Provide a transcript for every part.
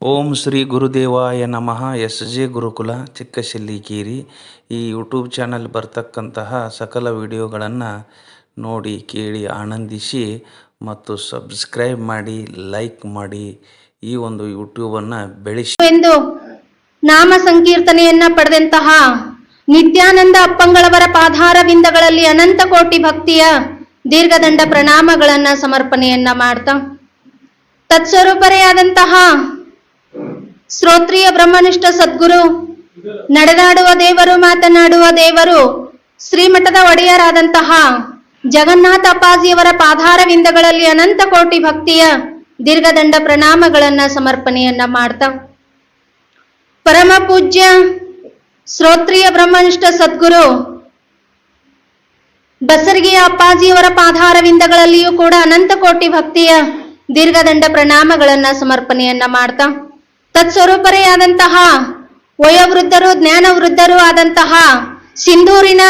ಓಂ ಶ್ರೀ ಗುರುದೇವಾಯ ನಮಃ. S J ಗುರುಕುಲ ಚಿಕ್ಕಶಿಲ್ಲಿಕೇರಿ ಈ YouTube channel ಬರ್ತಕ್ಕಂತಹ ಸಕಲ ವಿಡಿಯೋಗಳನ್ನು ನೋಡಿ, ಕೇಳಿ, ಆನಂದಿಸಿ ಮತ್ತು ಸಬ್ಸ್ಕ್ರೈಬ್ ಮಾಡಿ, ಲೈಕ್ ಮಾಡಿ ಈ ಒಂದು ಯೂಟ್ಯೂಬನ್ನು ಬೆಳೆಸಿ. ಎಂದು ನಾಮ ಸಂಕೀರ್ತನೆಯನ್ನ ಪಡೆದಂತಹ ನಿತ್ಯಾನಂದ ಅಪ್ಪಂಗಳವರ ಪಾದಾರವಿಂದಗಳಲ್ಲಿ ಅನಂತ ಕೋಟಿ ಭಕ್ತಿಯ ದೀರ್ಘದಂಡ ಪ್ರಣಾಮಗಳನ್ನು ಸಮರ್ಪಣೆಯನ್ನ ಮಾಡ್ತಾ ತತ್ಸ್ವರೂಪರೇ ಆದಂತಹ ಶ್ರೋತ್ರಿಯ ಬ್ರಹ್ಮನಿಷ್ಠ ಸದ್ಗುರು, ನಡೆದಾಡುವ ದೇವರು, ಮಾತನಾಡುವ ದೇವರು, ಶ್ರೀಮಠದ ಒಡೆಯರಾದಂತಹ ಜಗನ್ನಾಥ ಅಪ್ಪಾಜಿಯವರ ಪಾದಾರವಿಂದಗಳಲ್ಲಿ ಅನಂತ ಕೋಟಿ ಭಕ್ತಿಯ ದೀರ್ಘದಂಡ ಪ್ರಣಾಮಗಳನ್ನ ಸಮರ್ಪಣೆಯನ್ನ ಮಾಡ್ತಾ. ಪರಮ ಪೂಜ್ಯ ಶ್ರೋತ್ರಿಯ ಬ್ರಹ್ಮನಿಷ್ಠ ಸದ್ಗುರು, ಬಸರ್ಗಿಯ ಅಪ್ಪಾಜಿಯವರ ಪಾದಾರವಿಂದಗಳಲ್ಲಿಯೂ ಕೂಡ ಅನಂತ ಕೋಟಿ ಭಕ್ತಿಯ ದೀರ್ಘದಂಡ ಪ್ರಣಾಮಗಳನ್ನ ಸಮರ್ಪಣೆಯನ್ನ ಮಾಡ್ತಾ. ತತ್ಸ್ವರೂಪರೇ ಆದಂತಹ ವಯೋವೃದ್ಧರು ಜ್ಞಾನ ವೃದ್ಧರು ಆದಂತಹ ಸಿಂಧೂರಿನ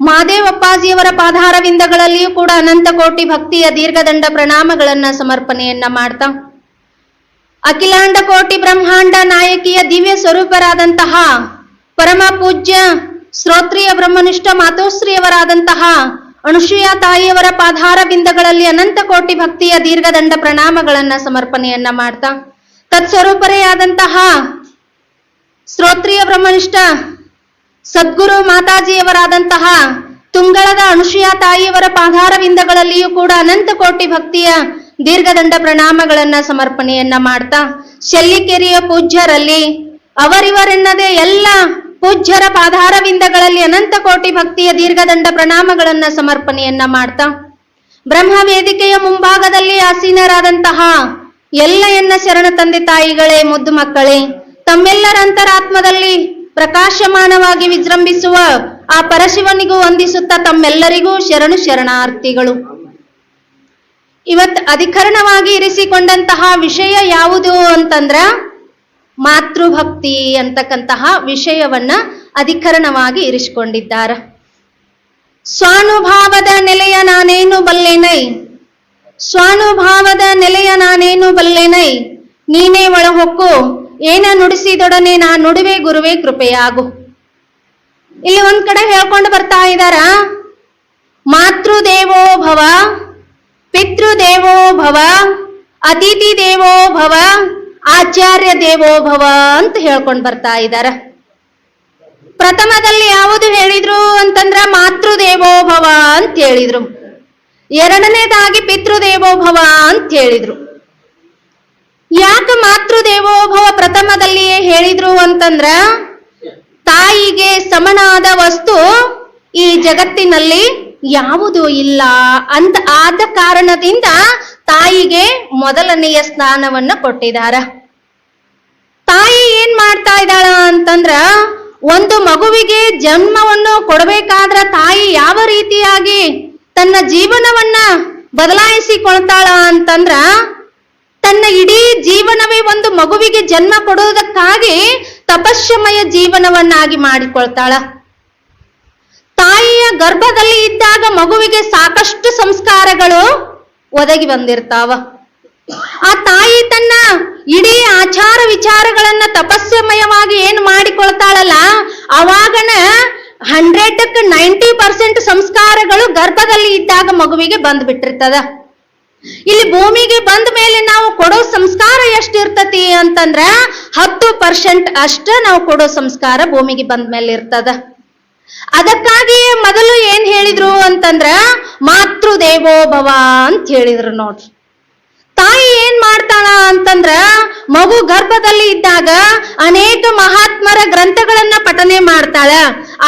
ಮಾದೇವಪ್ಪಾಜಿಯವರ ಪಾದಾರವಿಂದಗಳಲ್ಲಿಯೂ ಕೂಡ ಅನಂತ ಕೋಟಿ ಭಕ್ತಿಯ ದೀರ್ಘದಂಡ ಪ್ರಣಾಮಗಳನ್ನ ಸಮರ್ಪಣೆಯನ್ನ ಮಾಡ್ತಾ. ಅಖಿಲಾಂಡ ಕೋಟಿ ಬ್ರಹ್ಮಾಂಡ ನಾಯಕಿಯ ದಿವ್ಯ ಸ್ವರೂಪರಾದಂತಹ ಪರಮ ಪೂಜ್ಯ ಶ್ರೋತ್ರಿಯ ಬ್ರಹ್ಮನಿಷ್ಠ ಮಾತೋಶ್ರೀಯವರಾದಂತಹ ಅನುಸೂಯ ತಾಯಿಯವರ ಪಾದಾರ ಬಿಂದಗಳಲ್ಲಿ ಅನಂತ ಕೋಟಿ ಭಕ್ತಿಯ ದೀರ್ಘದಂಡ ಪ್ರಣಾಮಗಳನ್ನ ಸಮರ್ಪಣೆಯನ್ನ ಮಾಡ್ತಾ. ತತ್ಸ್ವರೂಪರೇ ಆದಂತಹ ಶ್ರೋತ್ರಿಯ ಬ್ರಹ್ಮನಿಷ್ಠ ಸದ್ಗುರು ಮಾತಾಜಿಯವರಾದಂತಹ ತುಂಗಳದ ಅನುಷಯ ತಾಯಿಯವರ ಪಾದಾರವಿಂದಗಳಲ್ಲಿಯೂ ಕೂಡ ಅನಂತ ಕೋಟಿ ಭಕ್ತಿಯ ದೀರ್ಘದಂಡ ಪ್ರಣಾಮಗಳನ್ನ ಸಮರ್ಪಣೆಯನ್ನ ಮಾಡ್ತಾ ಶೆಲ್ಲಿಕೆರೆಯ ಪೂಜ್ಯರಲ್ಲಿ ಅವರಿವರೆನ್ನದೇ ಎಲ್ಲ ಪೂಜ್ಯರ ಪಾದಾರವಿಂದಗಳಲ್ಲಿ ಅನಂತ ಕೋಟಿ ಭಕ್ತಿಯ ದೀರ್ಘದಂಡ ಪ್ರಣಾಮಗಳನ್ನ ಸಮರ್ಪಣೆಯನ್ನ ಮಾಡ್ತಾ ಬ್ರಹ್ಮ ವೇದಿಕೆಯ ಮುಂಭಾಗದಲ್ಲಿ ಆಸೀನರಾದಂತಹ ಎಲ್ಲ ಎನ್ನ ಶರಣ ತಂದೆ ತಾಯಿಗಳೇ, ಮುದ್ದು ಮಕ್ಕಳೇ, ತಮ್ಮೆಲ್ಲರ ಅಂತರಾತ್ಮದಲ್ಲಿ ಪ್ರಕಾಶಮಾನವಾಗಿ ವಿಜೃಂಭಿಸುವ ಆ ಪರಶಿವನಿಗೂ ವಂದಿಸುತ್ತಾ ತಮ್ಮೆಲ್ಲರಿಗೂ ಶರಣು ಶರಣಾರ್ಥಿಗಳು. ಇವತ್ ಅಧಿಕರಣವಾಗಿ ಇರಿಸಿಕೊಂಡಂತಹ ವಿಷಯ ಯಾವುದು ಅಂತಂದ್ರ ಮಾತೃಭಕ್ತಿ ಅಂತಕ್ಕಂತಹ ವಿಷಯವನ್ನ ಅಧಿಕರಣವಾಗಿ ಇರಿಸಿಕೊಂಡಿದ್ದಾರೆ. ಸ್ವಾನುಭಾವದ ನೆಲೆಯ ನಾನೇನು ಬಲ್ಲೆನೈ? ಸ್ವಾನುಭಾವದ ನೆಲೆಯ ನಾನೇನು ಬಲ್ಲೆನೈ? ನೀನೇ ಒಳಹೊಕ್ಕು. ಏನ ನುಡಿಸಿದೊಡನೆ ನಾ ನುಡುವೆ ಗುರುವೆ ಕೃಪೆಯಾಗು. ಇಲ್ಲಿ ಒಂದ್ ಕಡೆ ಹೇಳ್ಕೊಂಡು ಬರ್ತಾ ಇದಾರ. ಮಾತೃದೇವೋ ಭವ ಪಿತೃದೇವೋ ಭವ, ಅತಿಥಿ ದೇವೋ ಭವ, ಆಚಾರ್ಯ ದೇವೋ ಭವ ಅಂತ ಹೇಳ್ಕೊಂಡು ಬರ್ತಾ ಇದ್ದಾರ ಪ್ರಥಮದಲ್ಲಿ ಯಾವುದು ಹೇಳಿದ್ರು ಅಂತಂದ್ರ ಮಾತೃದೇವೋ ಭವ ಅಂತ ಹೇಳಿದ್ರು. ಎರಡನೇದಾಗಿ ಪಿತೃದೇವೋಭವ ಅಂತ ಹೇಳಿದ್ರು ಯಾಕೆ ಮಾತೃದೇವೋಭವ ಪ್ರಥಮದಲ್ಲಿಯೇ ಹೇಳಿದ್ರು ಅಂತಂದ್ರ, ತಾಯಿಗೆ ಸಮನಾದ ವಸ್ತು ಈ ಜಗತ್ತಿನಲ್ಲಿ ಯಾವುದು ಇಲ್ಲ ಅಂತ ಆದ ಕಾರಣದಿಂದ ತಾಯಿಗೆ ಮೊದಲನೆಯ ಸ್ಥಾನವನ್ನು ಕೊಟ್ಟಿದ್ದಾರೆ ತಾಯಿ ಏನ್ ಮಾಡ್ತಾ ಇದ್ದಾಳ ಅಂತಂದ್ರ, ಒಂದು ಮಗುವಿಗೆ ಜನ್ಮವನ್ನು ಕೊಡಬೇಕಾದ್ರ ತಾಯಿ ಯಾವ ರೀತಿಯಾಗಿ ತನ್ನ ಜೀವನವನ್ನ ಬದಲಾಯಿಸಿಕೊಳ್ತಾಳ ಅಂತಂದ್ರ ತನ್ನ ಇಡೀ ಜೀವನವೇ ಒಂದು ಮಗುವಿಗೆ ಜನ್ಮ ಕೊಡುವುದಕ್ಕಾಗಿ ತಪಸ್ಸಮಯ ಜೀವನವನ್ನಾಗಿ ಮಾಡಿಕೊಳ್ತಾಳ. ತಾಯಿಯ ಗರ್ಭದಲ್ಲಿ ಇದ್ದಾಗ ಮಗುವಿಗೆ ಸಾಕಷ್ಟು ಸಂಸ್ಕಾರಗಳು ಒದಗಿ ಬಂದಿರ್ತಾವ. ಆ ತಾಯಿ ತನ್ನ ಇಡೀ ಆಚಾರ ವಿಚಾರಗಳನ್ನ ತಪಸ್ಸಮಯವಾಗಿ ಏನ್ ಮಾಡಿಕೊಳ್ತಾಳಲ್ಲ, ಅವಾಗನ ಹಂಡ್ರೆಡ್ ನೈಂಟಿ ಪರ್ಸೆಂಟ್ ಸಂಸ್ಕಾರಗಳು ಗರ್ಭದಲ್ಲಿ ಇದ್ದಾಗ ಮಗುವಿಗೆ ಬಂದ್ಬಿಟ್ಟಿರ್ತದ. ಇಲ್ಲಿ ಭೂಮಿಗೆ ಬಂದ ಮೇಲೆ ನಾವು ಕೊಡೋ ಸಂಸ್ಕಾರ ಎಷ್ಟಿರ್ತತಿ ಅಂತಂದ್ರ ಹತ್ತು ಪರ್ಸೆಂಟ್ ಅಷ್ಟ ನಾವು ಕೊಡೋ ಸಂಸ್ಕಾರ ಭೂಮಿಗೆ ಬಂದ ಮೇಲೆ ಇರ್ತದ. ಅದಕ್ಕಾಗಿಯೇ ಮೊದಲು ಏನ್ ಹೇಳಿದ್ರು ಅಂತಂದ್ರ ಮಾತೃ ದೇವೋಭವ ಅಂತ ಹೇಳಿದ್ರು ನೋಡ್ರಿ. ತಾಯಿ ಏನ್ ಮಾಡ್ತಾಳ ಅಂತಂದ್ರ ಮಗು ಗರ್ಭದಲ್ಲಿ ಇದ್ದಾಗ ಅನೇಕ ಮಹಾತ್ಮರ ಗ್ರಂಥಗಳನ್ನ ಪಠನೆ ಮಾಡ್ತಾಳ.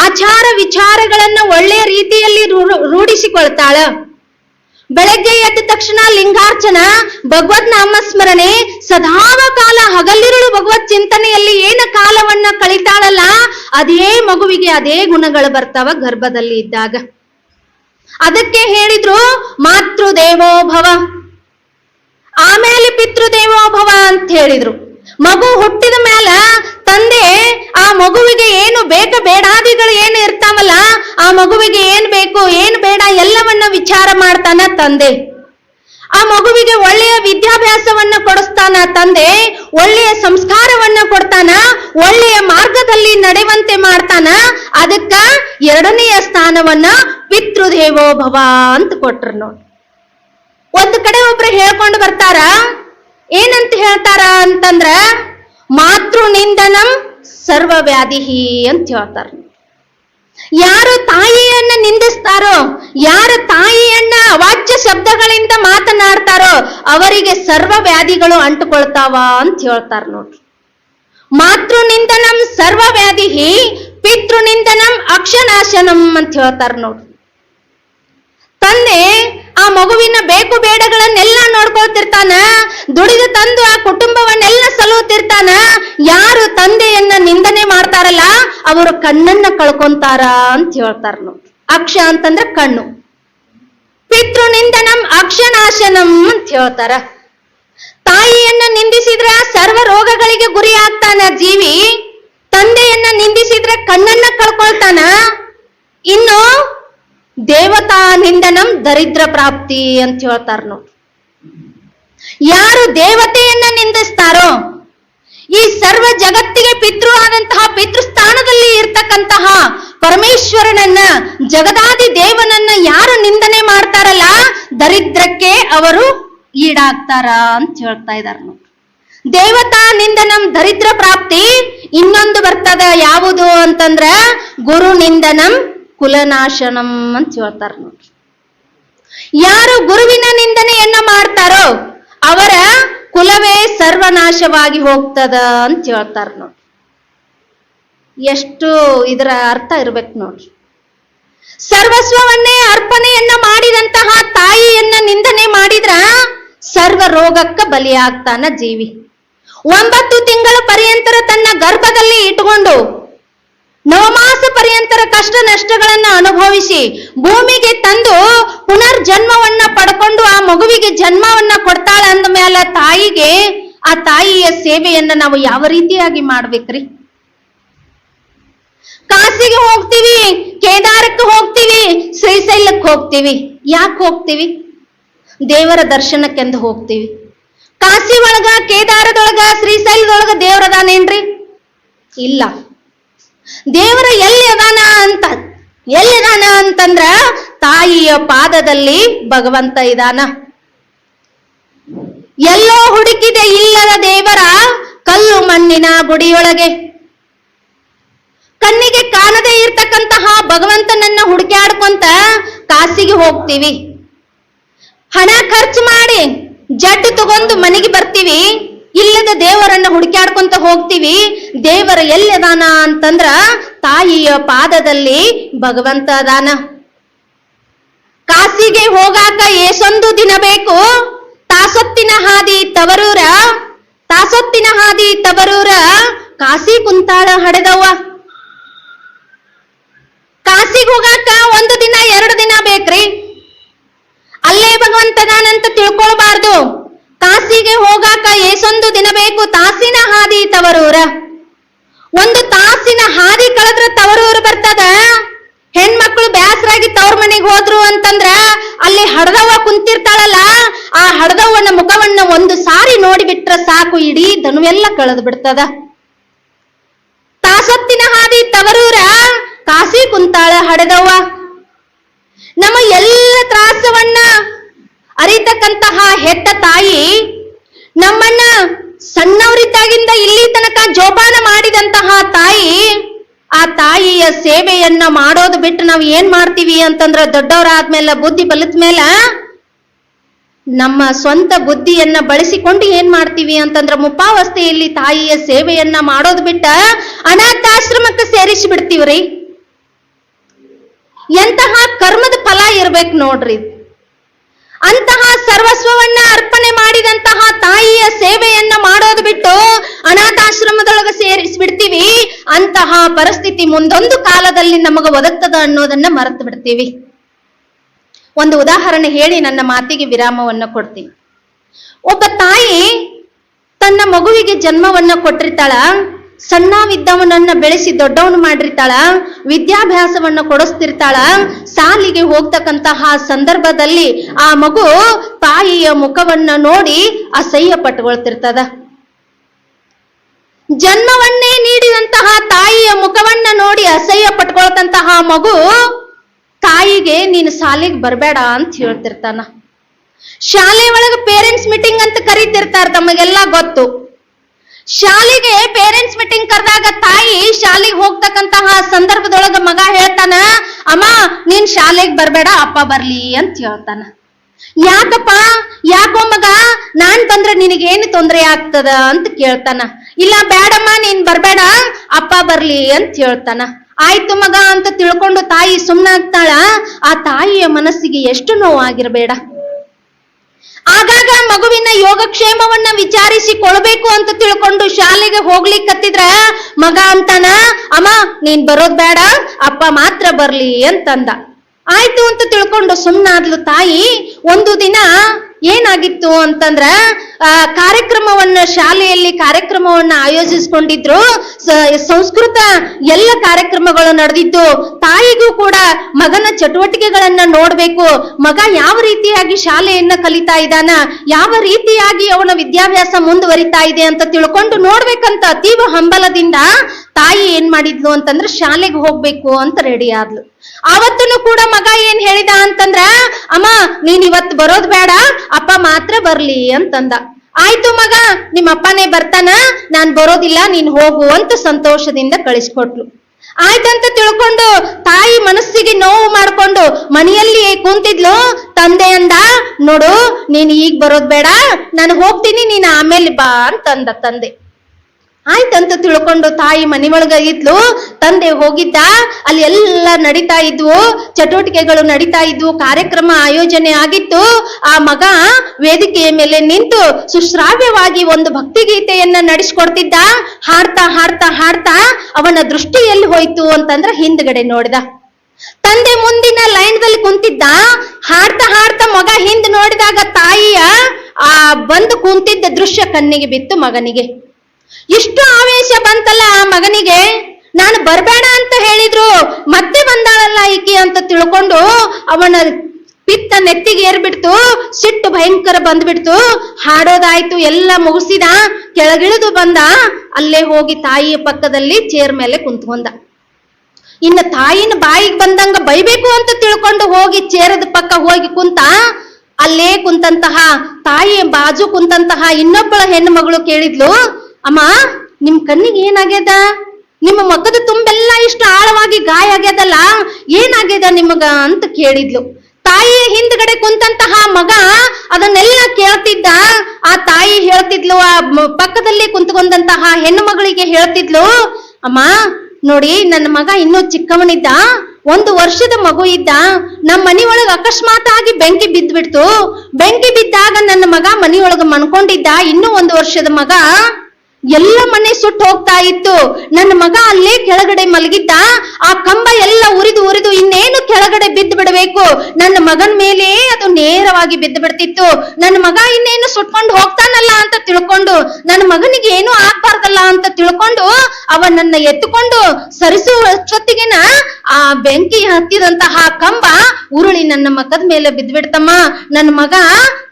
ಆಚಾರ ವಿಚಾರಗಳನ್ನ ಒಳ್ಳೆಯ ರೀತಿಯಲ್ಲಿ ರೂಢಿಸಿಕೊಳ್ತಾಳ. ಬೆಳಗ್ಗೆ ಎದ್ದ ತಕ್ಷಣ ಲಿಂಗಾರ್ಚನ ಭಗವದ್ ನಾಮಸ್ಮರಣೆ, ಸದಾವ ಕಾಲ ಹಗಲಿರುಳು ಭಗವತ್ ಚಿಂತನೆಯಲ್ಲಿ ಏನ ಕಾಲವನ್ನ ಕಳಿತಾಳಲ್ಲ, ಅದೇ ಮಗುವಿಗೆ ಅದೇ ಗುಣಗಳು ಬರ್ತಾವ ಗರ್ಭದಲ್ಲಿ ಇದ್ದಾಗ. ಅದಕ್ಕೆ ಹೇಳಿದ್ರು ಮಾತೃ ದೇವೋ ಭವ. ಆಮೇಲೆ ಪಿತೃದೇವೋಭವ ಅಂತ ಹೇಳಿದ್ರು. ಮಗು ಹುಟ್ಟಿದ ಮೇಲ ತಂದೆ ಆ ಮಗುವಿಗೆ ಏನು ಬೇಕ ಬೇಡಾದಿಗಳು ಏನು ಇರ್ತಾವಲ್ಲ, ಆ ಮಗುವಿಗೆ ಏನ್ ಬೇಕು, ಏನ್ ಬೇಡ ಎಲ್ಲವನ್ನ ವಿಚಾರ ಮಾಡ್ತಾನ ತಂದೆ. ಆ ಮಗುವಿಗೆ ಒಳ್ಳೆಯ ವಿದ್ಯಾಭ್ಯಾಸವನ್ನ ಕೊಡಿಸ್ತಾನ ತಂದೆ, ಒಳ್ಳೆಯ ಸಂಸ್ಕಾರವನ್ನ ಕೊಡ್ತಾನ, ಒಳ್ಳೆಯ ಮಾರ್ಗದಲ್ಲಿ ನಡೆಯುವಂತೆ ಮಾಡ್ತಾನ, ಅದಕ್ಕ ಎರಡನೆಯ ಸ್ಥಾನವನ್ನ ಪಿತೃದೇವೋಭವ ಅಂತ ಕೊಟ್ರು ನೋಡಿ. ಒಂದು ಕಡೆ ಒಬ್ರು ಹೇಳ್ಕೊಂಡು ಬರ್ತಾರ, ಏನಂತ ಹೇಳ್ತಾರ ಅಂತಂದ್ರ ಮಾತೃ ನಿಂದನಂ ಸರ್ವ ವ್ಯಾಧಿಹಿ ಅಂತ ಹೇಳ್ತಾರ. ಯಾರು ತಾಯಿಯನ್ನ ನಿಂದಿಸ್ತಾರೋ, ಯಾರು ತಾಯಿಯನ್ನ ಅವಾಚ್ಯ ಶಬ್ದಗಳಿಂದ ಮಾತನಾಡ್ತಾರೋ, ಅವರಿಗೆ ಸರ್ವ ವ್ಯಾಧಿಗಳು ಅಂಟುಕೊಳ್ತಾವ ಅಂತ ಹೇಳ್ತಾರ ನೋಡ್ರಿ. ಮಾತೃ ನಿಂದನಂ ಸರ್ವ ವ್ಯಾಧಿ ಪಿತೃ ನಿಂದನಂ ಅಕ್ಷನಾಶನಂ ಅಂತ ಹೇಳ್ತಾರ ನೋಡ್ರಿ. ತಂದೆ ಆ ಮಗುವಿನ ಬೇಕು ಬೇಡಗಳನ್ನೆಲ್ಲ ನೋಡ್ಕೊಳ್ತಿರ್ತಾನ, ದುಡಿದು ತಂದು ಆ ಕುಟುಂಬವನ್ನೆಲ್ಲ ಸಲುತ್ತಿರ್ತಾನ ಯಾರು ತಂದೆಯನ್ನ ನಿಂದನೆ ಮಾಡ್ತಾರಲ್ಲ, ಅವರು ಕಣ್ಣನ್ನ ಕಳ್ಕೊಂತಾರ ಅಂತ ಹೇಳ್ತಾರ ಅಕ್ಷ ಅಂತಂದ್ರೆ ಕಣ್ಣು. ಪಿತೃ ನಿಂದನಂ ಅಕ್ಷನಾಶನಂ ಅಂತ ಹೇಳ್ತಾರ. ತಾಯಿಯನ್ನ ನಿಂದಿಸಿದ್ರ ಸರ್ವ ರೋಗಗಳಿಗೆ ಗುರಿ ಆಗ್ತಾನ ಜೀವಿ. ತಂದೆಯನ್ನ ನಿಂದಿಸಿದ್ರೆ ಕಣ್ಣನ್ನ ಕಳ್ಕೊಳ್ತಾನ. ಇನ್ನು ದೇವತಾ ನಿಂದನಂ ದರಿದ್ರ ಪ್ರಾಪ್ತಿ ಅಂತ ಹೇಳ್ತಾರ ನೋಡ್ರಿ ಯಾರು ದೇವತೆಯನ್ನ ನಿಂದಿಸ್ತಾರೋ, ಈ ಸರ್ವ ಜಗತ್ತಿಗೆ ಪಿತೃ ಆದಂತಹ ಪಿತೃಸ್ಥಾನದಲ್ಲಿ ಇರ್ತಕ್ಕಂತಹ ಪರಮೇಶ್ವರನನ್ನ, ಜಗದಾದಿ ದೇವನನ್ನ ಯಾರು ನಿಂದನೆ ಮಾಡ್ತಾರಲ್ಲ, ದರಿದ್ರಕ್ಕೆ ಅವರು ಈಡಾಗ್ತಾರ ಅಂತ ಹೇಳ್ತಾ ಇದಾರ ನೋಡ್ರಿ ದೇವತಾ ನಿಂದನಂ ದರಿದ್ರ ಪ್ರಾಪ್ತಿ ಇನ್ನೊಂದು ಬರ್ತದ ಯಾವುದು ಅಂತಂದ್ರ ಗುರು ನಿಂದನಂ ಕುಲನಾಶನಂ ಅಂತ ಹೇಳ್ತಾರೆ ನೋಡ್ರಿ. ಯಾರು ಗುರುವಿನ ನಿಂದನೆಯನ್ನ ಮಾಡ್ತಾರೋ ಅವರ ಕುಲವೇ ಸರ್ವನಾಶವಾಗಿ ಹೋಗ್ತದ ಅಂತ ಹೇಳ್ತಾರ ನೋಡ್ರಿ. ಎಷ್ಟು ಇದರ ಅರ್ಥ ಇರ್ಬೇಕು ನೋಡ್ರಿ. ಸರ್ವಸ್ವವನ್ನೇ ಅರ್ಪಣೆಯನ್ನ ಮಾಡಿದಂತಹ ತಾಯಿಯನ್ನ ನಿಂದನೆ ಮಾಡಿದ್ರ ಸರ್ವ ರೋಗಕ್ಕ ಬಲಿಯಾಗ್ತಾನ ಜೀವಿ. ಒಂಬತ್ತು ತಿಂಗಳ ಪರ್ಯಂತರ ತನ್ನ ಗರ್ಭದಲ್ಲಿ ಇಟ್ಟುಕೊಂಡು ನವಮಾಸ ಪರ್ಯಂತರ ಕಷ್ಟ ನಷ್ಟಗಳನ್ನ ಅನುಭವಿಸಿ ಭೂಮಿಗೆ ತಂದು ಪುನರ್ಜನ್ಮವನ್ನ ಪಡ್ಕೊಂಡು ಆ ಮಗುವಿಗೆ ಜನ್ಮವನ್ನ ಕೊಡ್ತಾಳೆ ಅಂದ ಮೇಲೆ ತಾಯಿಗೆ, ಆ ತಾಯಿಯ ಸೇವೆಯನ್ನ ನಾವು ಯಾವ ರೀತಿಯಾಗಿ ಮಾಡ್ಬೇಕ್ರಿ? ಕಾಸಿಗೆ ಹೋಗ್ತೀವಿ, ಕೇದಾರಕ್ಕೆ ಹೋಗ್ತೀವಿ, ಶ್ರೀಶೈಲಕ್ಕೆ ಹೋಗ್ತೀವಿ. ಯಾಕೆ ಹೋಗ್ತೀವಿ? ದೇವರ ದರ್ಶನಕ್ಕೆಂದು ಹೋಗ್ತೀವಿ. ಕಾಶಿ ಒಳಗ, ಕೇದಾರದೊಳಗ, ಶ್ರೀಶೈಲದೊಳಗ ದೇವರದಾನೇನ್ರಿ ಇಲ್ಲ. ದೇವರ ಎಲ್ಲಿ ಅದಾನ ಅಂತ ಎಲ್ಲಿದಾನ ಅಂತಂದ್ರ ತಾಯಿಯ ಪಾದದಲ್ಲಿ ಭಗವಂತ ಇದಾನ. ಎಲ್ಲೋ ಹುಡುಕಿದೆ ಇಲ್ಲದ ದೇವರ ಕಲ್ಲು ಮಣ್ಣಿನ ಗುಡಿಯೊಳಗೆ. ಕಣ್ಣಿಗೆ ಕಾಣದೇ ಇರ್ತಕ್ಕಂತಹ ಭಗವಂತನನ್ನ ಹುಡುಕಾಡ್ಕೊಂತ ಕಾಸಿಗೆ ಹೋಗ್ತೀವಿ. ಹಣ ಖರ್ಚು ಮಾಡಿ ಜಡ್ಡು ತಗೊಂಡು ಮನೆಗೆ ಬರ್ತೀವಿ. ಇಲ್ಲದ ದೇವರನ್ನ ಹುಡುಕ್ಯಾಡ್ಕೊಂತ ಹೋಗ್ತೀವಿ. ದೇವರ ಎಲ್ಲದಾನ ಅಂತಂದ್ರ ತಾಯಿಯ ಪಾದದಲ್ಲಿ ಭಗವಂತ ಅದಾನ. ಕಾಸಿಗೆ ಹೋಗಾಕ ಏಸೊಂದು ದಿನ ಬೇಕು. ತಾಸೊತ್ತಿನ ಹಾದಿ ತವರೂರ. ತಾಸೊತ್ತಿನ ಹಾದಿ ತವರೂರ ಕಾಸಿ ಕುಂತಾಳ ಹಡೆದವ್ವ. ಕಾಸಿಗೆ ಹೋಗಾಕ ಒಂದು ದಿನ, ಎರಡು ದಿನ ಬೇಕ್ರಿ. ಅಲ್ಲೇ ಭಗವಂತದಾನಂತ ತಿಳ್ಕೊಳ್ಬಾರ್ದು. ಕಾಸಿಗೆ ಹೋಗಾಕ ಏಸೊಂದು ದಿನ ಬೇಕು ತಾಸಿನ ಹಾದಿ ತವರೂರ. ಒಂದು ತಾಸಿನ ಹಾದಿ ಕಳೆದ್ರ ತವರೂರು ಬರ್ತದ? ಹೆಣ್ಮಕ್ಳು ಬ್ಯಾಸರಾಗಿ ತವ್ರ ಮನೆಗೆ ಹೋದ್ರು ಅಂತಂದ್ರ ಅಲ್ಲಿ ಹಡದವ್ವ ಕುಂತಿರ್ತಾಳಲ್ಲ, ಆ ಹಡದವ್ವನ ಮುಖವನ್ನ ಒಂದು ಸಾರಿ ನೋಡಿಬಿಟ್ರ ಸಾಕು, ಇಡೀ ದನುವೆಲ್ಲ ಕಳೆದು ಬಿಡ್ತದ. ತಾಸೊತ್ತಿನ ಹಾದಿ ತವರೂರ, ಕಾಸಿ ಕುಂತಾಳ ಹಡದವ್ವ. ನಮ್ಮ ಎಲ್ಲ ತ್ರಾಸವನ್ನ ಅರಿತಕ್ಕಂತಹ ಹೆತ್ತ ತಾಯಿ ನಮ್ಮನ್ನ ಸಣ್ಣವರಿದ್ದಾಗಿಂದ ಇಲ್ಲಿ ತನಕ ಜೋಪಾನ ಮಾಡಿದಂತಹ ತಾಯಿ, ಆ ತಾಯಿಯ ಸೇವೆಯನ್ನ ಮಾಡೋದು ಬಿಟ್ಟು ನಾವು ಏನ್ ಮಾಡ್ತೀವಿ ಅಂತಂದ್ರ ದೊಡ್ಡವರಾದ್ಮೇಲೆ, ಬುದ್ಧಿ ಬಲಿತ ಮೇಲೆ, ನಮ್ಮ ಸ್ವಂತ ಬುದ್ಧಿಯನ್ನ ಬಳಸಿಕೊಂಡು ಏನ್ ಮಾಡ್ತೀವಿ ಅಂತಂದ್ರ ಮುಪ್ಪಾವಸ್ಥೆಯಲ್ಲಿ ತಾಯಿಯ ಸೇವೆಯನ್ನ ಮಾಡೋದು ಬಿಟ್ಟ ಅನಾಥಾಶ್ರಮಕ್ಕೆ ಸೇರಿಸಿ ಬಿಡ್ತೀವ್ರಿ. ಎಂತಹ ಕರ್ಮದ ಫಲ ಇರ್ಬೇಕು ನೋಡ್ರಿ. ಅಂತಹ ಸರ್ವಸ್ವವನ್ನ ಅರ್ಪಣೆ ಮಾಡಿದಂತಹ ತಾಯಿಯ ಸೇವೆಯನ್ನ ಮಾಡೋದು ಬಿಟ್ಟು ಅನಾಥಾಶ್ರಮದೊಳಗೆ ಸೇರಿಸ್ಬಿಡ್ತೀವಿ, ಅಂತಹ ಪರಿಸ್ಥಿತಿ ಮುಂದೊಂದು ಕಾಲದಲ್ಲಿ ನಮಗೆ ಒದಗ್ತದ ಅನ್ನೋದನ್ನ ಮರೆತು ಬಿಡ್ತೀವಿ. ಒಂದು ಉದಾಹರಣೆ ಹೇಳಿ ನನ್ನ ಮಾತಿಗೆ ವಿರಾಮವನ್ನ ಕೊಡ್ತೀನಿ. ಒಬ್ಬ ತಾಯಿ ತನ್ನ ಮಗುವಿಗೆ ಜನ್ಮವನ್ನ ಕೊಟ್ಟಿರ್ತಾಳ. ಸಣ್ಣವಿದ್ದವನನ್ನ ಬೆಳೆಸಿ ದೊಡ್ಡವನು ಮಾಡಿರ್ತಾಳ, ವಿದ್ಯಾಭ್ಯಾಸವನ್ನ ಕೊಡಿಸ್ತಿರ್ತಾಳ, ಸಾಲಿಗೆ ಹೋಗ್ತಕ್ಕಂತಹ ಸಂದರ್ಭದಲ್ಲಿ ಆ ಮಗು ತಾಯಿಯ ಮುಖವನ್ನ ನೋಡಿ ಅಸಹ್ಯ ಪಟ್ಕೊಳ್ತಿರ್ತದ ಜನ್ಮವನ್ನೇ ನೀಡಿದಂತಹ ತಾಯಿಯ ಮುಖವನ್ನ ನೋಡಿ ಅಸಹ್ಯ ಪಟ್ಕೊಳ್ತಂತಹ ಮಗು ತಾಯಿಗೆ, ನೀನು ಶಾಲೆಗೆ ಬರಬೇಡ ಅಂತ ಹೇಳ್ತಿರ್ತಾನ. ಶಾಲೆ ಒಳಗೆ ಪೇರೆಂಟ್ಸ್ ಮೀಟಿಂಗ್ ಅಂತ ಕರಿತಿರ್ತಾರೆ ತಮಗೆಲ್ಲ ಗೊತ್ತು. ಶಾಲೆಗೆ ಪೇರೆಂಟ್ಸ್ ಮೀಟಿಂಗ್ ಕರೆದಾಗ ತಾಯಿ ಶಾಲೆಗೆ ಹೋಗ್ತಕ್ಕಂತಹ ಸಂದರ್ಭದೊಳಗ ಮಗ ಹೇಳ್ತಾನ, ಅಮ್ಮ, ನೀನ್ ಶಾಲೆಗೆ ಬರಬೇಡ, ಅಪ್ಪ ಬರ್ಲಿ ಅಂತ ಹೇಳ್ತಾನ. ಯಾಕಪ್ಪ? ಯಾಕೋ ಮಗ, ನಾನ್ ಬಂದ್ರೆ ನಿನಗೇನು ತೊಂದರೆ ಆಗ್ತದ ಅಂತ ಕೇಳ್ತಾನ. ಇಲ್ಲ ಬೇಡಮ್ಮ ನೀನ್ ಬರ್ಬೇಡ, ಅಪ್ಪ ಬರ್ಲಿ ಅಂತ ಹೇಳ್ತಾನ. ಆಯ್ತು ಮಗ ಅಂತ ತಿಳ್ಕೊಂಡು ತಾಯಿ ಸುಮ್ಮನಾಗ್ತಾಳ ಆ ತಾಯಿಯ ಮನಸ್ಸಿಗೆ ಎಷ್ಟು ನೋವಾಗಿರ್ಬೇಡ. ಆಗಾಗ ಮಗುವಿನ ಯೋಗಕ್ಷೇಮವನ್ನ ವಿಚಾರಿಸಿ ಕೊಳ್ಬೇಕು ಅಂತ ತಿಳ್ಕೊಂಡು ಶಾಲೆಗೆ ಹೋಗ್ಲಿಕ್ಕತ್ತಿದ್ರ ಮಗ ಅಂತಾನ ಅಮ್ಮ ನೀನ್ ಬರೋದ್ ಬೇಡ ಅಪ್ಪ ಮಾತ್ರ ಬರ್ಲಿ ಅಂತಂದ. ಆಯ್ತು ಅಂತ ತಿಳ್ಕೊಂಡು ಸುಮ್ಮನಾದ್ಲು ತಾಯಿ ಒಂದು ದಿನ ಏನಾಗಿತ್ತು ಅಂತಂದ್ರ ಆ, ಕಾರ್ಯಕ್ರಮವನ್ನ ಶಾಲೆಯಲ್ಲಿ ಕಾರ್ಯಕ್ರಮವನ್ನ ಆಯೋಜಿಸ್ಕೊಂಡಿದ್ರು ಸಂಸ್ಕೃತ ಎಲ್ಲ ಕಾರ್ಯಕ್ರಮಗಳು ನಡೆದಿತ್ತು. ತಾಯಿಗೂ ಕೂಡ ಮಗನ ಚಟುವಟಿಕೆಗಳನ್ನ ನೋಡ್ಬೇಕು. ಮಗ ಯಾವ ರೀತಿಯಾಗಿ ಶಾಲೆಯನ್ನ ಕಲಿತಾ ಇದ್ದಾನ, ಯಾವ ರೀತಿಯಾಗಿ ಅವನ ವಿದ್ಯಾಭ್ಯಾಸ ಮುಂದುವರಿತಾ ಇದೆ ಅಂತ ತಿಳ್ಕೊಂಡು ನೋಡ್ಬೇಕಂತ ಅತೀವ ಹಂಬಲದಿಂದ ತಾಯಿ ಏನ್ ಮಾಡಿದ್ಲು ಅಂತಂದ್ರೆ ಶಾಲೆಗೆ ಹೋಗ್ಬೇಕು ಅಂತ ರೆಡಿ ಆದ್ಲು. ಅವತ್ತೂ ಕೂಡ ಮಗ ಏನ್ ಹೇಳಿದ ಅಂತಂದ್ರ, ಅಮ್ಮ, ನೀನ್ ಇವತ್ ಬರೋದ್ ಬೇಡ, ಅಪ್ಪ ಮಾತ್ರ ಬರ್ಲಿ ಅಂತಂದ. ಆಯ್ತು ಮಗ ನಿಮ್ಮ ಅಪ್ಪನೇ ಬರ್ತಾನ, ನಾನ್ ಬರೋದಿಲ್ಲ, ನೀನ್ ಹೋಗು ಅಂತ ಸಂತೋಷದಿಂದ ಕಳಿಸ್ಕೊಟ್ಲು. ಆಯ್ತಂತ ತಿಳ್ಕೊಂಡು ತಾಯಿ ಮನಸ್ಸಿಗೆ ನೋವು ಮಾಡ್ಕೊಂಡು ಮನೆಯಲ್ಲಿ ಕುಂತಿದ್ಲು, ತಂದೆ ಅಂದ, ನೋಡು, ನೀನ್ ಈಗ ಬರೋದ್ ಬೇಡ, ನಾನು ಹೋಗ್ತೀನಿ, ನೀನ್ ಆಮೇಲೆ ಬಾ ಅಂತಂದ ತಂದೆ. ಆಯ್ತಂತ ತಿಳ್ಕೊಂಡು ತಾಯಿ ಮನೆ ಇದ್ಲು, ತಂದೆ ಹೋಗಿದ್ದ, ಅಲ್ಲಿ ಎಲ್ಲ ನಡೀತಾ ಇದ್ವು, ಚಟುವಟಿಕೆಗಳು ನಡೀತಾ ಇದ್ವು, ಕಾರ್ಯಕ್ರಮ ಆಯೋಜನೆ ಆಗಿತ್ತು. ಆ ಮಗ ವೇದಿಕೆಯ ಮೇಲೆ ನಿಂತು ಸುಶ್ರಾವ್ಯವಾಗಿ ಒಂದು ಭಕ್ತಿಗೀತೆಯನ್ನ ನಡೆಸ್ಕೊಡ್ತಿದ್ದ. ಹಾಡ್ತಾ ಹಾಡ್ತಾ ಹಾಡ್ತಾ ಅವನ ದೃಷ್ಟಿ ಎಲ್ಲಿ ಹೋಯ್ತು ಅಂತಂದ್ರ ಹಿಂದ್ಗಡೆ ನೋಡಿದ. ತಂದೆ ಮುಂದಿನ ಲೈನ್ದಲ್ಲಿ ಕುಂತಿದ್ದ. ಹಾಡ್ತಾ ಹಾಡ್ತಾ ಮಗ ಹಿಂದ್ ನೋಡಿದಾಗ ತಾಯಿಯ ಆ ಬಂದು ಕುಂತಿದ್ದ ದೃಶ್ಯ ಕಣ್ಣಿಗೆ ಬಿತ್ತು ಮಗನಿಗೆ. ಇಷ್ಟು ಆವೇಶ ಬಂತಲ್ಲ ಆ ಮಗನಿಗೆ? ನಾನು ಬರಬೇಡ ಅಂತ ಹೇಳಿದ್ರು, ಮತ್ತೆ ಬಂದಾಳಲ್ಲ ಈಕಿ ಅಂತ ತಿಳ್ಕೊಂಡು ಅವನ ಪಿತ್ತ ನೆತ್ತಿಗೆ ಏರ್ಬಿಡ್ತು, ಸಿಟ್ಟು ಭಯಂಕರ ಬಂದ್ಬಿಡ್ತು. ಹಾಡೋದಾಯ್ತು, ಎಲ್ಲ ಮುಗಿಸಿದ, ಕೆಳಗಿಳಿದು ಬಂದ, ಅಲ್ಲೇ ಹೋಗಿ ತಾಯಿಯ ಪಕ್ಕದಲ್ಲಿ ಚೇರ್ ಮೇಲೆ ಕುಂತ್ಕೊಂಡ. ಇನ್ನ ತಾಯಿನ ಬಾಯಿಗೆ ಬಂದಂಗ ಬೈಬೇಕು ಅಂತ ತಿಳ್ಕೊಂಡು ಹೋಗಿ ಚೇರದ ಪಕ್ಕ ಹೋಗಿ ಕುಂತ, ಅಲ್ಲೇ ಕುಂತಹ ತಾಯಿಯ ಬಾಜು ಕುಂತಹ ಇನ್ನೊಬ್ಬಳ ಹೆಣ್ಣು ಮಗಳು ಕೇಳಿದ್ಲು ಅಮ್ಮ, ನಿಮ್ ಕಣ್ಣಿಗೆ ಏನಾಗ್ಯದ? ನಿಮ್ಮ ಮಗದ ತುಂಬೆಲ್ಲ ಇಷ್ಟು ಆಳವಾಗಿ ಗಾಯ ಆಗ್ಯದಲ್ಲ, ಏನಾಗ್ಯದ ನಿಮಗ ಅಂತ ಕೇಳಿದ್ಲು. ತಾಯಿಯ ಹಿಂದ್ಗಡೆ ಕುಂತಂತಹ ಮಗ ಅದನ್ನೆಲ್ಲ ಕೇಳ್ತಿದ್ದ. ಆ ತಾಯಿ ಹೇಳ್ತಿದ್ಲು, ಆ ಪಕ್ಕದಲ್ಲಿ ಕುಂತ್ಕೊಂಡಂತಹ ಹೆಣ್ಣು ಮಗಳಿಗೆ ಹೇಳ್ತಿದ್ಲು, ಅಮ್ಮ, ನೋಡಿ, ನನ್ನ ಮಗ ಇನ್ನೂ ಚಿಕ್ಕವನಿದ್ದ, ಒಂದು ವರ್ಷದ ಮಗು ಇದ್ದ. ನಮ್ಮ ಮನೆಯೊಳಗೆ ಅಕಸ್ಮಾತ್ ಆಗಿ ಬೆಂಕಿ ಬಿದ್ದ್ಬಿಡ್ತು ಬೆಂಕಿ ಬಿದ್ದಾಗ ನನ್ನ ಮಗ ಮನಿಯೊಳಗ ಮನ್ಕೊಂಡಿದ್ದ ಇನ್ನೂ ಒಂದು ವರ್ಷದ ಮಗ. ಎಲ್ಲ ಮನೆ ಸುಟ್ಟು ಹೋಗ್ತಾ ಇತ್ತು. ನನ್ನ ಮಗ ಅಲ್ಲೇ ಕೆಳಗಡೆ ಮಲಗಿದ್ದ. ಆ ಕಂಬ ಎಲ್ಲ ಉರಿದು ಉರಿದು ಇನ್ನೇನು ಕೆಳಗಡೆ ಬಿದ್ದು ಬಿಡಬೇಕು. ನನ್ನ ಮಗನ ಮೇಲೆ ಅದು ನೇರವಾಗಿ ಬಿದ್ದು ಬಿಡ್ತಿತ್ತು. ನನ್ನ ಮಗ ಇನ್ನೇನು ಸುಟ್ಕೊಂಡು ಹೋಗ್ತಾನಲ್ಲ ಅಂತ ತಿಳ್ಕೊಂಡು, ನನ್ನ ಮಗನಿಗೆ ಏನು ಆಗ್ಬಾರ್ದಲ್ಲ ಅಂತ ತಿಳ್ಕೊಂಡು ಅವ ನನ್ನ ಎತ್ತುಕೊಂಡು ಸರಿಸುವಷ್ಟೊತ್ತಿಗೆನ ಆ ಬೆಂಕಿ ಹತ್ತಿದಂತಹ ಕಂಬ ಉರುಳಿ ನನ್ನ ಮಗದ ಮೇಲೆ ಬಿದ್ದ್ಬಿಡ್ತಮ್ಮ ನನ್ನ ಮಗ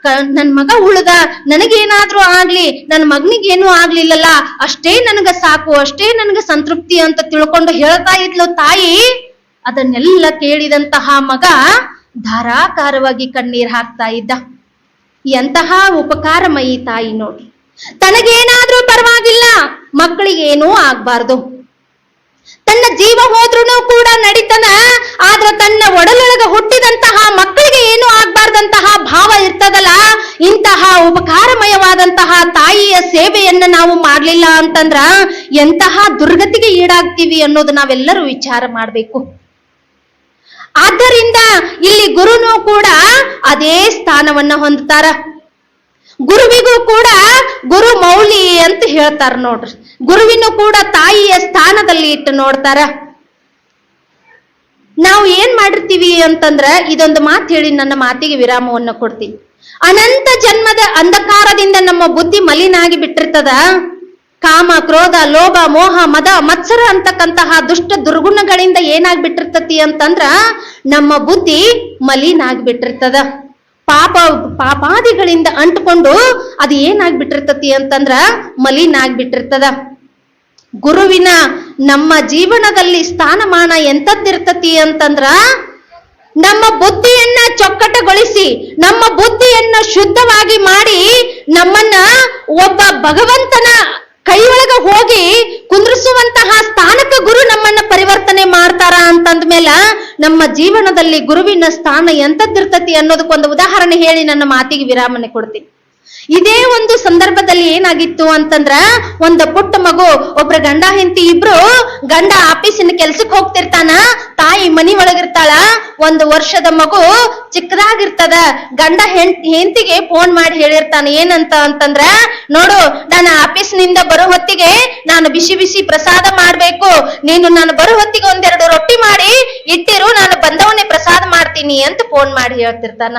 ನನ್ನ ನನ್ ಮಗ ಉಳ್ದ. ನನಗೇನಾದ್ರೂ ಆಗ್ಲಿ, ನನ್ನ ಮಗನಿಗೇನು ಆಗ್ಲಿಲ್ಲಲ್ಲ. ಅಷ್ಟೇ ನನಗ ಸಾಕು, ಅಷ್ಟೇ ನನಗ ಸಂತೃಪ್ತಿ ಅಂತ ತಿಳ್ಕೊಂಡು ಹೇಳ್ತಾ ಇದ್ಲು ತಾಯಿ. ಅದನ್ನೆಲ್ಲ ಕೇಳಿದಂತಹ ಮಗ ಧಾರಾಕಾರವಾಗಿ ಕಣ್ಣೀರ್ ಹಾಕ್ತಾ ಇದ್ದ. ಎಂತಹ ಉಪಕಾರಮಯಿ ತಾಯಿ ನೋಡಿ ತನಗೇನಾದ್ರೂ ಪರವಾಗಿಲ್ಲ, ಮಕ್ಕಳಿಗೇನೂ ಆಗ್ಬಾರ್ದು. ತನ್ನ ಜೀವ ಹೋದ್ರೂ ಕೂಡ ನಡೀತನ, ಆದ್ರ ತನ್ನ ಒಡಲೊಳಗ ಹುಟ್ಟಿದಂತಹ ಮಕ್ಕಳಿಗೆ ಏನು ಆಗ್ಬಾರ್ದಂತಹ ಭಾವ ಇರ್ತದಲ್ಲ, ಇಂತಹ ಉಪಕಾರಮಯವಾದಂತಹ ತಾಯಿಯ ಸೇವೆಯನ್ನ ನಾವು ಮಾಡ್ಲಿಲ್ಲ ಅಂತಂದ್ರ ಎಂತಹ ದುರ್ಗತಿಗೆ ಈಡಾಗ್ತೀವಿ ಅನ್ನೋದು ನಾವೆಲ್ಲರೂ ವಿಚಾರ ಮಾಡ್ಬೇಕು. ಆದ್ದರಿಂದ ಇಲ್ಲಿ ಗುರುನು ಕೂಡ ಅದೇ ಸ್ಥಾನವನ್ನ ಹೊಂದುತ್ತಾರ. ಗುರುವಿಗೂ ಕೂಡ ಗುರು ಮೌಲಿ ಅಂತ ಹೇಳ್ತಾರ ನೋಡ್ರಿ. ಗುರುವಿನ ಕೂಡ ತಾಯಿಯ ಸ್ಥಾನದಲ್ಲಿ ಇಟ್ಟು ನೋಡ್ತಾರ. ನಾವು ಏನ್ ಮಾಡಿರ್ತೀವಿ ಅಂತಂದ್ರ ಇದೊಂದು ಮಾತು ಹೇಳಿ ನನ್ನ ಮಾತಿಗೆ ವಿರಾಮವನ್ನು ಕೊಡ್ತೀನಿ. ಅನಂತ ಜನ್ಮದ ಅಂಧಕಾರದಿಂದ ನಮ್ಮ ಬುದ್ಧಿ ಮಲಿನಾಗಿ ಬಿಟ್ಟಿರ್ತದ. ಕಾಮ, ಕ್ರೋಧ, ಲೋಭ, ಮೋಹ, ಮದ, ಮತ್ಸರ ಅಂತಕ್ಕಂತಹ ದುಷ್ಟ ದುರ್ಗುಣಗಳಿಂದ ಏನಾಗ್ಬಿಟ್ಟಿರ್ತತಿ ಅಂತಂದ್ರ ನಮ್ಮ ಬುದ್ಧಿ ಮಲಿನ ಆಗ್ಬಿಟ್ಟಿರ್ತದ. ಪಾಪ, ಪಾಪಾದಿಗಳಿಂದ ಅಂಟ್ಕೊಂಡು ಅದು ಏನಾಗ್ಬಿಟ್ಟಿರ್ತತಿ ಅಂತಂದ್ರ ಮಲಿನ ಆಗ್ಬಿಟ್ಟಿರ್ತದ. ಗುರುವಿನ ನಮ್ಮ ಜೀವನದಲ್ಲಿ ಸ್ಥಾನಮಾನ ಎಂತದ್ದಿರ್ತತಿ ಅಂತಂದ್ರ ನಮ್ಮ ಬುದ್ಧಿಯನ್ನ ಚೊಕ್ಕಟಗೊಳಿಸಿ, ನಮ್ಮ ಬುದ್ಧಿಯನ್ನ ಶುದ್ಧವಾಗಿ ಮಾಡಿ ನಮ್ಮನ್ನ ಒಬ್ಬ ಭಗವಂತನ ಕೈಯೊಳಗ ಹೋಗಿ ಕುಂದ್ರಿಸುವಂತಹ ಸ್ಥಾನಕ್ಕೆ ಗುರು ನಮ್ಮನ್ನ ಪರಿವರ್ತನೆ ಮಾಡ್ತಾರ ಅಂತಂದ ಮೇಲ ನಮ್ಮ ಜೀವನದಲ್ಲಿ ಗುರುವಿನ ಸ್ಥಾನ ಎಂತದ್ದಿರ್ತತಿ ಅನ್ನೋದಕ್ಕೊಂದು ಉದಾಹರಣೆ ಹೇಳಿ ನನ್ನ ಮಾತಿಗೆ ವಿರಾಮನೆ ಕೊಡ್ತೀನಿ. ಇದೇ ಒಂದು ಸಂದರ್ಭದಲ್ಲಿ ಏನಾಗಿತ್ತು ಅಂತಂದ್ರ ಒಂದ ಪುಟ್ಟ ಮಗು, ಒಬ್ರ ಗಂಡ ಹೆಂಡತಿ ಇಬ್ರು ಗಂಡ ಆಫೀಸಿನ ಕೆಲ್ಸಕ್ಕೆ ಹೋಗ್ತಿರ್ತಾನ, ತಾಯಿ ಮನಿ ಒಳಗಿರ್ತಾಳ, ಒಂದು ವರ್ಷದ ಮಗು ಚಿಕ್ಕದಾಗಿರ್ತದ, ಗಂಡ ಹೆಂಡ್ ಹೆಂಡತಿಗೆ ಫೋನ್ ಮಾಡಿ ಹೇಳಿರ್ತಾನ, ಏನಂತ ಅಂತಂದ್ರ, ನೋಡು, ನಾನು ಆಫೀಸ್ನಿಂದ ಬರೋ ಹೊತ್ತಿಗೆ ನಾನು ಬಿಸಿ ಬಿಸಿ ಪ್ರಸಾದ ಮಾಡ್ಬೇಕು, ನೀನು ನಾನು ಬರೋ ಹೊತ್ತಿಗೆ ಒಂದೆರಡು ರೊಟ್ಟಿ ಮಾಡಿ, ಇಟ್ಟಿರು, ನಾನು ಬಂದವನೇ ಪ್ರಸಾದ ಮಾಡ್ತೀನಿ ಅಂತ ಫೋನ್ ಮಾಡಿ ಹೇಳ್ತಿರ್ತಾನ.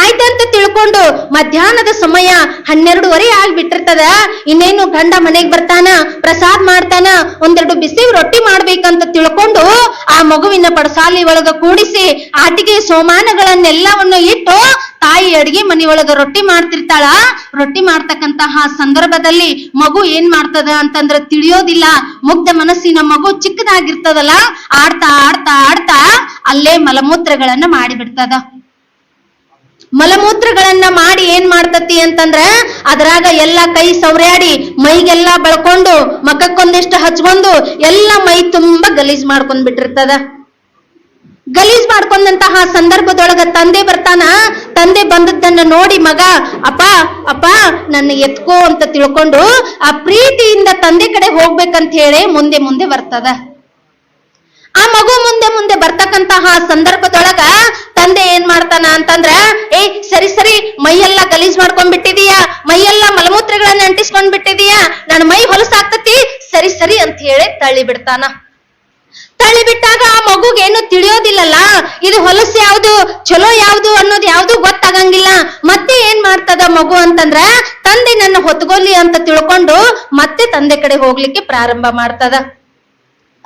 ಆಯ್ತಂತ ತಿಳ್ಕೊಂಡು ಮಧ್ಯಾಹ್ನದ ಸಮಯ ಹನ್ನೆರಡುವರೆ ಆಗ್ಬಿಟ್ಟಿರ್ತದ. ಇನ್ನೇನು ಗಂಡ ಮನೆಗ್ ಬರ್ತಾನ, ಪ್ರಸಾದ್ ಮಾಡ್ತಾನ, ಒಂದೆರಡು ಬಿಸಿ ರೊಟ್ಟಿ ಮಾಡ್ಬೇಕಂತ ತಿಳ್ಕೊಂಡು ಆ ಮಗುವಿನ ಪಡಸಾಲಿ ಒಳಗ ಕೂಡಿಸಿ ಆಟಿಗೆ ಸೋಮಾನಗಳನ್ನೆಲ್ಲವನ್ನು ಇಟ್ಟು ತಾಯಿ ಅಡಿಗೆ ಮನೆ ಒಳಗ ರೊಟ್ಟಿ ಮಾಡ್ತಿರ್ತಾಳ. ರೊಟ್ಟಿ ಮಾಡ್ತಕ್ಕಂತಹ ಸಂದರ್ಭದಲ್ಲಿ ಮಗು ಏನ್ ಮಾಡ್ತದ ಅಂತಂದ್ರ ತಿಳಿಯೋದಿಲ್ಲ. ಮುಗ್ಧ ಮನಸ್ಸಿನ ಮಗು ಚಿಕ್ಕದಾಗಿರ್ತದಲ್ಲ, ಆಡ್ತಾ ಆಡ್ತಾ ಆಡ್ತಾ ಅಲ್ಲೇ ಮಲಮೂತ್ರಗಳನ್ನ ಮಾಡಿಬಿಡ್ತದ. ಮಲಮೂತ್ರಗಳನ್ನ ಮಾಡಿ ಏನ್ ಮಾಡ್ತತಿ ಅಂತಂದ್ರ ಅದ್ರಾಗ ಎಲ್ಲ ಕೈ ಸೌರ್ಯಾಡಿ ಮೈಗೆಲ್ಲ ಬಳ್ಕೊಂಡು, ಮಖಕ್ಕೊಂದಿಷ್ಟು ಹಚ್ಕೊಂಡು, ಎಲ್ಲ ಮೈ ತುಂಬಾ ಗಲೀಜ್ ಮಾಡ್ಕೊಂಡ್ ಬಿಟ್ಟಿರ್ತದ. ಗಲೀಜ್ ಮಾಡ್ಕೊಂಡಂತಹ ಸಂದರ್ಭದೊಳಗ ತಂದೆ ಬರ್ತಾನ, ತಂದೆ ಬಂದದ್ದನ್ನ ನೋಡಿ ಮಗ, ಅಪ್ಪ ಅಪ್ಪ, ನನ್ನ ಎತ್ಕೋ ಅಂತ ತಿಳ್ಕೊಂಡು ಆ ಪ್ರೀತಿಯಿಂದ ತಂದೆ ಕಡೆ ಹೋಗ್ಬೇಕಂತ ಹೇಳಿ ಮುಂದೆ ಮುಂದೆ ಬರ್ತದ. ಆ ಮಗು ಮುಂದೆ ಮುಂದೆ ಬರ್ತಕ್ಕಂತಹ ಸಂದರ್ಭದೊಳಗ ತಂದೆ ಏನ್ ಮಾಡ್ತಾನ ಅಂತಂದ್ರ ಗಲೀಜ್ ಮಾಡ್ಕೊಂಡ್ ಬಿಟ್ಟಿದೀಯಾ ಮೈಯೆಲ್ಲ ಮಲಮೂತ್ರಗಳನ್ನ ಅಂಟಿಸ್ಕೊಂಡ್ ಬಿಟ್ಟಿದೀಯಾ ನನ್ನ ಮೈ ಹೊಲಸಾಗ್ತತಿ? ಸರಿ ಸರಿ ಅಂತ ಹೇಳಿ ತಳ್ಳಿ ಬಿಡ್ತಾನ ತಳ್ಳಿ ಬಿಟ್ಟಾಗ ಆ ಮಗುಗೇನು ತಿಳಿಯೋದಿಲ್ಲಲ್ಲ? ಇದು ಹೊಲಸ ಯಾವ್ದು? ಚಲೋ ಯಾವ್ದು ಅನ್ನೋದು ಯಾವ್ದು ಗೊತ್ತಾಗಂಗಿಲ್ಲ. ಮತ್ತೆ ಏನ್ ಮಾಡ್ತದ ಮಗು ಅಂತಂದ್ರ, ತಂದೆ ನನ್ನ ಹೊತ್ಗೋಲಿ ಅಂತ ತಿಳ್ಕೊಂಡು ಮತ್ತೆ ತಂದೆ ಕಡೆ ಹೋಗ್ಲಿಕ್ಕೆ ಪ್ರಾರಂಭ ಮಾಡ್ತದ.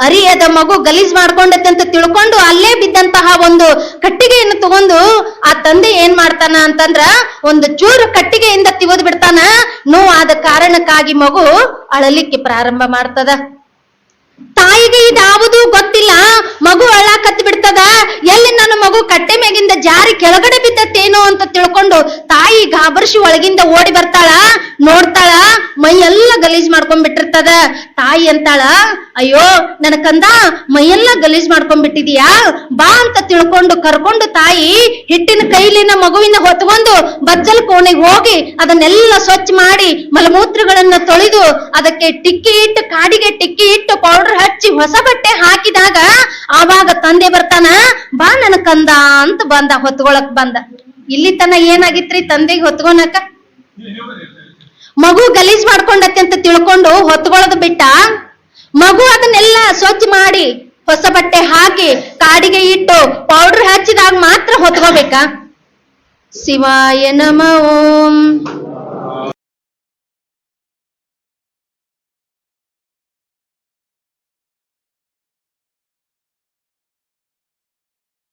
ಅರಿಯದ ಮಗು ಗಲೀಜ್ ಮಾಡ್ಕೊಂಡತ್ತೆ ಅಂತ ತಿಳ್ಕೊಂಡು ಅಲ್ಲೇ ಬಿದ್ದಂತಹ ಒಂದು ಕಟ್ಟಿಗೆಯನ್ನು ತಗೊಂಡು ಆ ತಂದೆ ಏನ್ ಮಾಡ್ತಾನ ಅಂತಂದ್ರ ಒಂದು ಚೂರು ಕಟ್ಟಿಗೆಯಿಂದ ತಿವದ್ ಬಿಡ್ತಾನ. ನೋವಾದ ಕಾರಣಕ್ಕಾಗಿ ಮಗು ಅಳಲಿಕ್ಕೆ ಪ್ರಾರಂಭ ಮಾಡ್ತದ. ತಾಯಿಗೆ ಇದಾವುದು ಗೊತ್ತಿಲ್ಲ. ಮಗು ಅಳ್ಳಾಕತ್ ಬಿಡ್ತದ. ಕಟ್ಟೆ ಮೇಗಿಂದ ಜಾರಿ ಕೆಳಗಡೆ ಬಿದ್ದತ್ತೇನೋ ಅಂತ ತಿಳ್ಕೊಂಡು ತಾಯಿ ಗಾಬರ್ಸಿ ಒಳಗಿಂದ ಓಡಿ ಬರ್ತಾಳ, ನೋಡ್ತಾಳ ಮೈ ಎಲ್ಲ ಗಲೀಜ್ ಮಾಡ್ಕೊಂಡ್ಬಿಟ್ಟಿರ್ತದ. ತಾಯಿ ಅಂತಾಳ, ಅಯ್ಯೋ, ನನ್ನ ಕಂದ, ಮೈಯೆಲ್ಲ ಗಲೀಜ್ ಮಾಡ್ಕೊಂಡ್ಬಿಟ್ಟಿದೀಯಾ? ಬಾ ಅಂತ ತಿಳ್ಕೊಂಡು ಕರ್ಕೊಂಡು ತಾಯಿ ಹಿಟ್ಟಿನ ಕೈಲಿನ ಮಗುವಿನ ಹೊತ್ಕೊಂಡು ಬಜ್ಜಲ್ ಕೋಣೆಗೆ ಹೋಗಿ ಅದನ್ನೆಲ್ಲ ಸ್ವಚ್ಛ ಮಾಡಿ ಮಲಮೂತ್ರಗಳನ್ನ ತೊಳೆದು ಅದಕ್ಕೆ ಟಿಕ್ಕಿ ಇಟ್ಟು ಕಾಡಿಗೆ ಟಿಕ್ಕಿ ಇಟ್ಟು ಪೌಡರ್ ಹಚ್ಚಿ ಹೊಸ ಬಟ್ಟೆ ಹಾಕಿದಾಗ ಆವಾಗ ತಂದೆ ಬರ್ತಾನ, ಬಾ ನನ್ನ ಕಂದ ಅಂತ ಬಂದ, ಹೊತ್ಕೊಳಕ್ ಬಂದ. ಇಲ್ಲಿ ತನ ಏನಾಗಿತ್ರಿ? ತಂದೆಗೆ ಹೊತ್ಕೊನಕ? ಮಗು ಗಲೀಜ್ ಮಾಡ್ಕೊಂಡತಿ ಅಂತ ತಿಳ್ಕೊಂಡು ಹೊತ್ಕೊಳ್ಳೋದು ಬಿಟ್ಟ, ಮಗು ಅದನ್ನೆಲ್ಲ ಸ್ವಚ್ಛ ಮಾಡಿ ಹೊಸ ಬಟ್ಟೆ ಹಾಕಿ ಕಾಡಿಗೆ ಇಟ್ಟು ಪೌಡರ್ ಹಚ್ಚಿದಾಗ ಮಾತ್ರ ಹೊತ್ಕೋಬೇಕಾ? ಶಿವಾಯ ನಮ ಓಂ.